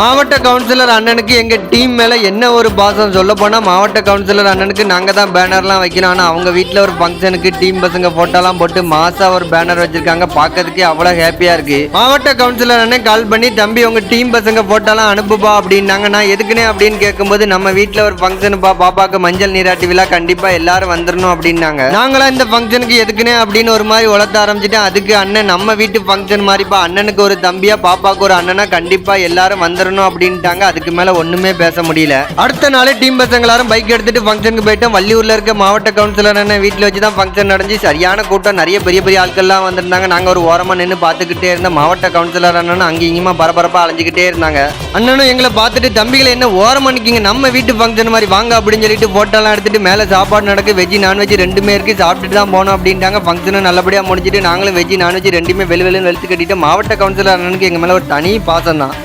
மாவட்ட கவுன்சிலர் அண்ணனுக்கு எங்க டீம் மேல என்ன ஒரு பாசம் சொல்ல போனா மாவட்ட கவுன்சிலர் அண்ணனுக்கு நாங்க தான் பேனர்லாம் வைக்கணும். ஆனால் அவங்க வீட்டில் ஒரு ஃபங்க்ஷனுக்கு டீம் பசங்க போட்டோலாம் போட்டு மாசா ஒரு பேனர் வச்சிருக்காங்க. பார்க்கறதுக்கே அவ்வளவு ஹாப்பியா இருக்கு. மாவட்ட கவுன்சிலர் அண்ணன் கால் பண்ணி தம்பி உங்க டீம் பசங்க போட்டோலாம் அனுப்புப்பா அப்படின்னாங்க. நான் எதுக்குனே அப்படின்னு கேட்கும்போது நம்ம வீட்டில் ஒரு ஃபங்க்ஷனுப்பா பாப்பாக்கு மஞ்சள் நீராட்டி விழா கண்டிப்பா எல்லாரும் வந்துடணும் அப்படின்னாங்க. நாங்களாம் இந்த ஃபங்க்ஷனுக்கு எதுக்குனே அப்படின்னு ஒரு மாதிரி உளர்த்த ஆரம்பிச்சிட்டேன். அதுக்கு அண்ணன் நம்ம வீட்டு ஃபங்க்ஷன் மாதிரிப்பா அண்ணனுக்கு ஒரு தம்பியா பாப்பாக்கு ஒரு அண்ணனா கண்டிப்பா எல்லாரும் வந்துடணும் அப்படின்ட்டாங்க. அதுக்கு மேல ஒண்ணுமே பேச முடியல. அடுத்த நாள் டீம் பசங்க எல்லாரும் பைக் எடுத்துட்டு ஃபங்க்ஷனுக்கு போயிட்டோம் வள்ளியூர்ல இருக்க மாவட்ட கவுன்சிலர் அண்ணன் வீட்டுல வச்சு தான் ஃபங்க்ஷன் நடந்துச்சு. சரியான கூட்டம். நிறைய பெரிய பெரிய ஆட்கள்லாம் வந்திருந்தாங்க. நாங்க ஒரு ஓரமா நின்று பார்த்துக்கிட்டே இருந்த மாவட்ட கவுன்சிலர் அண்ணனும் அங்கே இங்கேயுமா பரபரப்பா அலைஞ்சுக்கிட்டே இருந்தாங்க. அண்ணனும் எங்களை பார்த்துட்டு தம்பிகளை என்ன ஓரமா நிக்கீங்க நம்ம வீட்டு ஃபங்க்ஷன் மாதிரி வாங்க அப்படின்னு சொல்லிட்டு ஃபோட்டோலாம் எடுத்துட்டு மேலே சாப்பாடு நடக்கு. வெஜ்ஜி நான்வெஜ் ரெண்டுமே இருக்கு. சாப்பிட்டுட்டு தான் போனோம் அப்படின்ட்டாங்க. ஃபங்க்ஷனும் நல்லபடியாக முடிஞ்சிட்டு நாங்களும் வெஜ் நான்வெஜ் ரெண்டுமே வெளி வெளியே வெளுத்து கட்டிட்டு மாவட்ட கவுன்சிலர் அண்ணனுக்கு எங்கள் மேலே ஒரு தனி பாசம் தான்